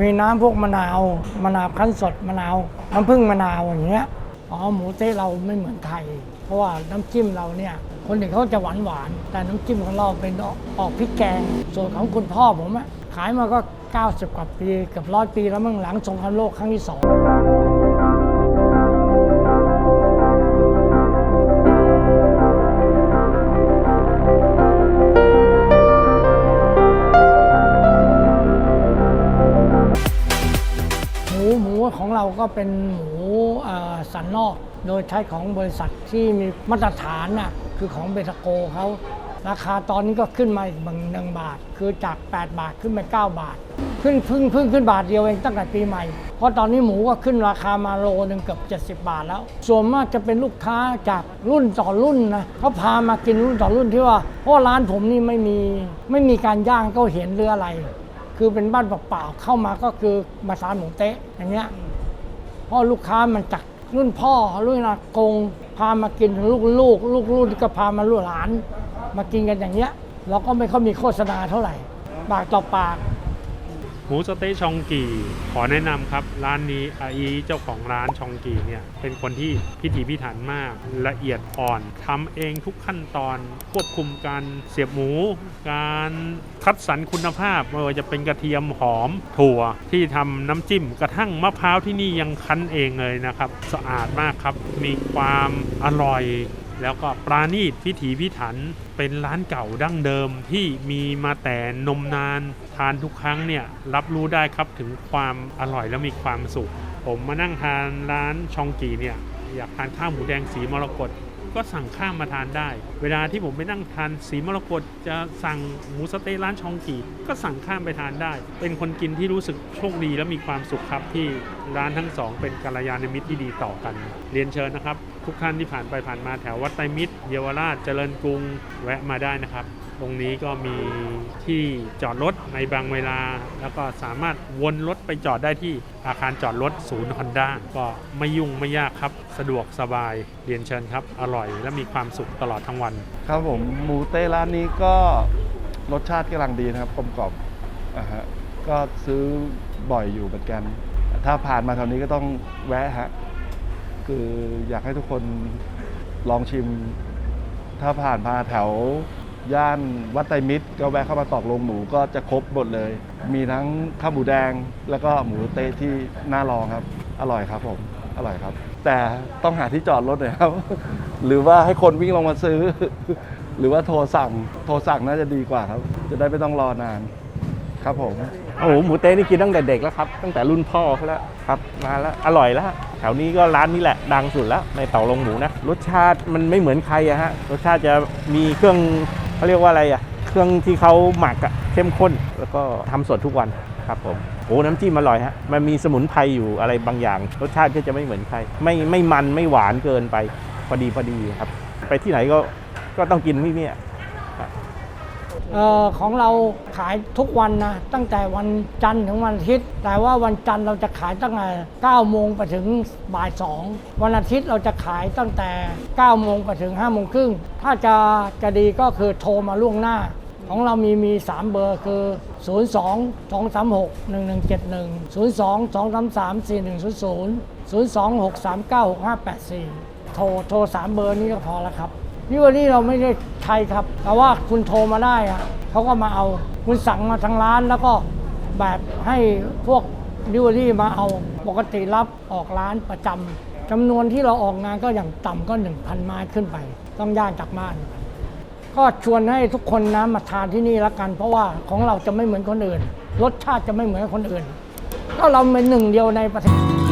มีน้ำพวกมะนาวมะนาวขั้นสดมะนาวน้ำผึ้งมะนาวอย่างเงี้ยอ๋อหมูเต๊ะเราไม่เหมือนไทย เพราะว่าน้ำจิ้มเราเนี่ย คนอื่นเขาจะหวานหวานแต่น้ำจิ้มของเราเป็นออกออกพริกแกง ส่วนของคุณพ่อผมอะขายมาก็ 90 กว่าปีเกือบร้อยปีแล้วมั่งหลังสงครามโลกครั้งที่สอง มูหมูของเราก็เป็นหมูสันนอก โดยใช้ของบริษัทที่มีมาตรฐานน่ะคือของเบทาโกเขาราคาตอนนี้ก็ขึ้นมาอีกบางหนึ่งบาท คือจาก 8 บาทขึ้นไป9บาท ขึ้นพึ่งพึ่งขึ้นบาทเดียวเองตั้งแต่ปีใหม่ เพราะตอนนี้หมูก็ขึ้นราคามาโลหนึ่งเกือบ70 บาทแล้ว ส่วนมากจะเป็นลูกค้าจากรุ่นต่อรุ่นนะเขาพามากินรุ่นต่อรุ่นที่ว่าเพราะร้านผมนี่ไม่มีไม่มีการย่างก็เห็นเรืออะไร คือเป็นบ้านเปล่าๆเข้ามาก็คือมาทานหมูเต๊ะอย่างเงี้ยเพราะลูกค้ามันจากรุ่นพ่อรุ่นอากงพามากินลูกลูกลูกลูกก็พามาลูกหลาน มากินกันอย่างเงี้ย เราก็ไม่ค่อยมีโฆษณาเท่าไหร่ ปากต่อปาก หมูสเต๊ะชองกีขอแนะนำครับ ร้านนี้อาอีเจ้าของร้านชองกีเนี่ยเป็นคนที่พิถีพิถันมากละเอียดอ่อนทำเองทุกขั้นตอนควบคุมการเสียบหมู การคัดสรรคุณภาพไม่ว่าจะเป็นกระเทียมหอมถั่วที่ทำน้ำจิ้มกระทั่งมะพร้าวที่นี่ยังคั้นเองเลยนะครับ สะอาดมากครับ มีความอร่อย แล้วก็ปราณีตพิถีพิถันเป็นร้านเก่าดั้งเดิมที่มีมาแต่นมนาน ทานทุกครั้งเนี่ยรับรู้ได้ครับถึงความอร่อยและมีความสุข ผมมานั่งทานร้านชองกีเนี่ยอยากทานข้าวหมูแดงสีมรกตก็สั่งข้ามมาทานได้ เวลาที่ผมไปนั่งทานสีมรกตจะสั่งหมูสะเต๊ะร้านชองกีก็สั่งข้ามไปทานได้ เป็นคนกินที่รู้สึกโชคดีและมีความสุขครับที่ร้านทั้งสองเป็นกัลยาณมิตรที่ดีต่อกัน เรียนเชิญนะครับ ทุกท่านที่ผ่านไปผ่านมาแถววัดไตรมิตร เยาวราชเจริญกรุงแวะมาได้นะครับ ตรงนี้ก็มีที่จอดรถในบางเวลา แล้วก็สามารถวนรถไปจอดได้ที่อาคารจอดรถศูนย์ฮอนด้าก็ไม่ยุ่งไม่ยากครับ สะดวกสบายเรียนเชิญครับ อร่อยและมีความสุขตลอดทั้งวัน ครับผมหมูเต้ร้านนี้ก็รสชาติกำลังดีนะครับกลมกล่อมอ่าฮะก็ซื้อบ่อยอยู่เหมือนกัน ถ้าผ่านมาแถวนี้ก็ต้องแวะฮะ คืออยากให้ทุกคนลองชิม ถ้าผ่านมาแถว ย่านวัดไตรมิตร ก็แวะเข้ามาตอกลงหมูก็จะครบหมดเลย มีทั้งข้าวหมูแดง แล้วก็หมูเต้ที่น่าลองครับ อร่อยครับผม อร่อยครับ แต่ต้องหาที่จอดรถหน่อยครับ หรือว่าให้คนวิ่งลงมาซื้อ หรือว่าโทรสั่ง โทรสั่งน่าจะดีกว่าครับ จะได้ไม่ต้องรอนาน ครับผมโอ้โหหมูเต๊ะนี่กินตั้งแต่เด็กแล้วครับตั้งแต่รุ่นพ่อเขาแล้วครับมาแล้วอร่อยแล้วแถวนี้ก็ร้านนี้แหละดังสุดแล้วในเต่าลงหมูนะรสชาติมันไม่เหมือนใครอะฮะรสชาติจะมีเครื่องเขาเรียกว่าอะไรอะเครื่องที่เขาหมักอะเข้มข้น แล้วก็ทำสดทุกวันครับผมโอ้น้ำจิ้มอร่อยฮะ มันมีสมุนไพรอยู่อะไรบางอย่าง รสชาติก็จะไม่เหมือนใคร ไม่ไม่มันไม่หวานเกินไป พอดีพอดีครับ ไปที่ไหนก็ก็ต้องกินที่เนี่ย ออของเราขายทุกวันนะ ตั้งแต่วันจันทร์ถึงวันอาทิตย์ แต่ว่าวันจันทร์เราจะขายตั้งแต่9โมงไปถึงบ่าย2วันอาทิตย์เราจะขายตั้งแต่9โมงไปถึง5โมงครึ่งถ้าจะจะดีก็คือโทรมาล่วงหน้าของเรามีมี 3 เบอร์คือ 02 236 1171 02 233 4100 02 639 6584 โทรโทร 3 เบอร์นี้ก็พอแล้วครับ นี่วันนี้เราไม่ได้ใช้ครับ แต่ว่าคุณโทรมาได้อะเขาก็มาเอา คุณสั่งมาทางร้านแล้วก็แบบให้พวกดิวอรี่มาเอา ปกติรับออกร้านประจำจำนวนที่เราออกงานก็อย่างต่ำก็ 1,000 ไม้ขึ้นไป ต้องย่างจากบ้าน ก็ชวนให้ทุกคนนะมาทานที่นี่ละกัน เพราะว่าของเราจะไม่เหมือนคนอื่น รสชาติจะไม่เหมือนคนอื่น ก็เราเป็นหนึ่งเดียวในประเทศ